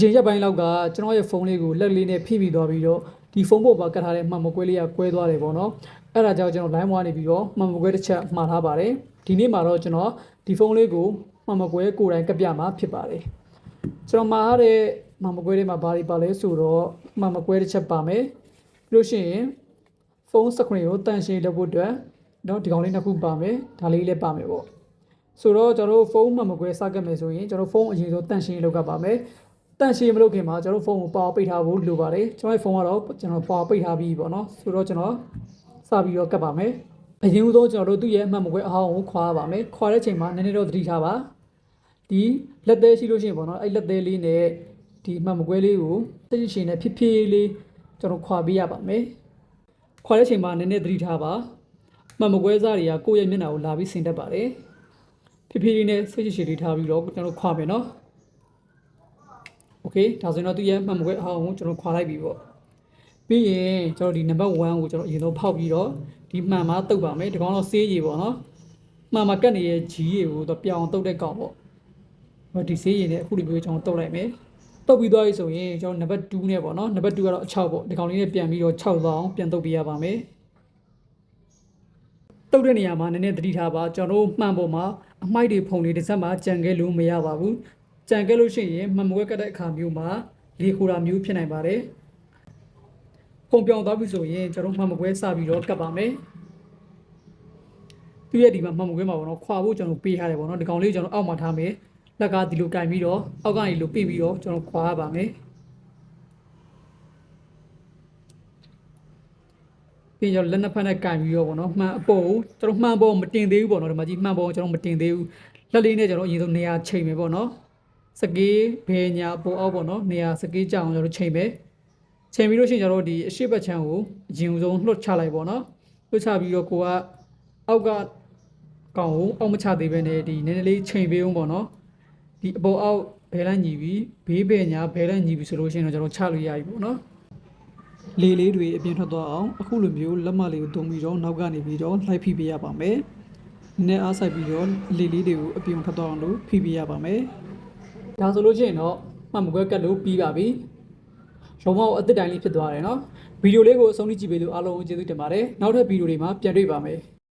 ရင်ရက်ပိုင်းလောက်ကကျွန်တော်ရဲ့ဖုန်းလေးကိုလက်လေးနဲ့ဖိပြီးသွားပြီးတော့ဒီဖုန်းပေါ်မှာကတ်ထားတဲ့မှန်မကွဲလေးကကွဲသွားတယ်ပေါ့နော်အဲ့ဒါကြောင့်ကျွန်တော် line ဝါနေပြီးတော့မှန်မကွဲတစ်ချက်မှားထားပါတယ်ဒီနေ့မှာတော့ကျွန်တော်ဒီဖုန်းလေးကိုမှန်မကွဲကိုယ်တိုင်ကပ်ပြမှာဖြစ်ပါတယ်ကျွန်တော်မှားထားတဲ့မှန်မကွဲလေးမှာဘာတွေပါလဲဆိုတော့မှန်မကွဲတစ်ချက်ပါမယ်ပြီးလို့ရှိရင်ဖုန်းစခရင်ကိုတန်ရှင်းလုပ်ဖို့အတွက်တော့ဒီကောင်လေးနှစ်ခုပါမယ်ဒါလေးလည်းပါမယ်ပေါ့ဆိုတော့ကျွန်တော်တို့ဖုန်းမှမကွဲစကတ်မယ်ဆိုရင်ကျွန်တော်ဖုန်းအရင်ဆုံးတန့်ရှင်းရေးလုပ်ကပ်ပါမယ် တန့်ရှင်းမလုပ်ခင်မှာကျွန်တော်ဖုန်းကိုပါဝါပိတ်ထားဖို့လိုပါတယ်ကျွန်တော်ရဲ့ဖုန်းကတော့ကျွန်တော်ပါဝါပိတ်ထားပြီးပေါ့နော်ဆိုတော့ကျွန်တော်စပြီးတော့ကပ်ပါမယ်အရင်ဆုံးကျွန်တော်တို့သူ့ရဲ့အမှတ်မကွဲအဟောင်းကိုခွာပါမယ်ခွာတဲ့ချိန်မှာနည်းနည်းတော့သတိထားပါဒီလက်သေးရှိလို့ရှိရင်ပေါ့နော်အဲ့လက်သေးလေးနဲ့ဒီအမှတ်မကွဲလေးကိုသိရှင်နဲ့ဖြစ်ဖြစ်လေးကျွန်တော်ခွာပေးရပါမယ်ခွာတဲ့ချိန်မှာနည်းနည်းသတိထားပါအမှတ်မကွဲစားတွေကကိုယ့်ရဲ့မျက်နှာကိုလာပြီးဆင်တတ်ပါတယ်ဖြည်းဖြည်းလေးနဲ့စိတ်ရှိရှိလေးထားပြီးတော့ကျွန်တော်ခွာမယ်နော် okay ဒါဆိုရင်တော့သူရဲ့မှတ်မွေးအောင်ကျွန်တော်ခွာလိုက်ပြီပေါ့ပြီးရင်ကျွန်တော်ဒီ number 1ကိုကျွန်တော်အရင်ဆုံးဖောက်ပြီးတော့ဒီမှန်မှာတုတ်ပါမယ်ဒီကောင်တော့ဆေးရည်ပေါ့နော်မှန်မှာကတ်နေတဲ့ G ရည်ကိုတော့ပြောင်းအောင်တုတ်တဲ့ကောင်ပေါ့ဟောဒီဆေးရည်နဲ့အခုဒီမျိုးကျွန်တော်တုတ်လိုက်မယ်တုတ်ပြီးသွားပြီဆိုရင်ကျွန်တော် number 2နဲ့ပေါ့နော် number 2ကတော့အချောက်ပေါ့ဒီကောင်လေးနဲ့ပြန်ပြီးတော့6တောင်းပြန်တုတ်ပေးရပါမယ်တုတ်တဲ့နေရာမှာနည်းနည်းသတိထားပါကျွန်တော်မှန်ပေါ်မှာအမိုက်တွေဖုံနေတဲ့ဆက်မှာကြံခဲ့လို့မရပါဘူး ကြံခဲ့လို့ရှိရင်မှန်မွဲကတ်တဲ့အခါမျိုးမှာလေခိုတာမျိုးဖြစ်နိုင်ပါတယ်ဖုံပြောင်းသွားပြီဆိုရင်ကျွန်တော်မှန်မကွဲစပြီးတော့ကတ်ပါမယ်သူရဲ့ဒီမှာမှန်မကွဲမှာပေါ့နော်ခွာဖို့ကျွန်တော်ပေးထားတယ်ပေါ့နော်ဒီကောင်လေးကျွန်တော်အောက်မှာထားမယ်လက်ကဒီလိုကင်ပြီးတော့အောက်ကနေလိုပြင်ပြီးတော့ကျွန်တော်ခွာရပါမယ်ပြီးတော့လက်နှစ်ဖက်နဲ့ကင်ပြီးတော့ဗောနော်မှန်အပေါ်ကိုကျွန်တော်မှန်ပေါ်မတင်သေးဘူးဗောနော်ဒီမှာကြီးမှန်ပေါ်ကိုကျွန်တော်မတင်သေးဘူးလက်လေးနဲ့ကျွန်တော်အရင်ဆုံးနေရာချိန်မယ်ဗောနော် စကေးဘယ်ညာပေါ်အောက်ဗောနော်နေရာစကေးကြောင်ကျွန်တော်ချိန်မယ်ချိန်ပြီးလို့ရှိရင်ကျွန်တော်ဒီအရှိတ်ဘက်ချမ်းကိုအရင်ဆုံးလှုပ်ချလိုက်ဗောနော်လှုပ်ချပြီးတော့ကိုကအောက်ကကောင်ကိုအောက်မချသေးပဲနဲ့ဒီနည်းနည်းလေးချိန်ပေးအောင်ဗောနော်ဒီအပေါ်အောက်ဘယ်လိုက်ညီပြီးဘေးဘယ်ညာဘယ်လိုက်ညီပြီးဆိုလို့ရှိရင်တော့ကျွန်တော်ချလို့ရပြီဗောနော်လေလေးတွေအပြင်ထွက်သွားအောင်အခုလိုမျိုးလက်မလေးကိုတုံပြီးတော့နောက်ကနေပြီးတော့လှိုက်ဖိပေးရပါမယ်။နည်းနည်းအားဆိုင်ပြီးတော့လေလေးတွေကိုအပြင်ထွက်သွားအောင်လို့ဖိပေးရပါမယ်။ ဒါဆိုလို့ရှိရင်တော့မှတ်မကွဲကတ်လို့ပြီးပါပြီ။ရုံမောက်အသစ်တိုင်းလေးဖြစ်သွားတယ်နော်။ဗီဒီယိုလေးကိုအဆုံးထိကြည့်ပေးလို့အားလုံးကိုကျေးဇူးတင်ပါတယ်။နောက်ထပ်ဗီဒီယိုတွေမှာပြန်တွေ့ပါမယ်။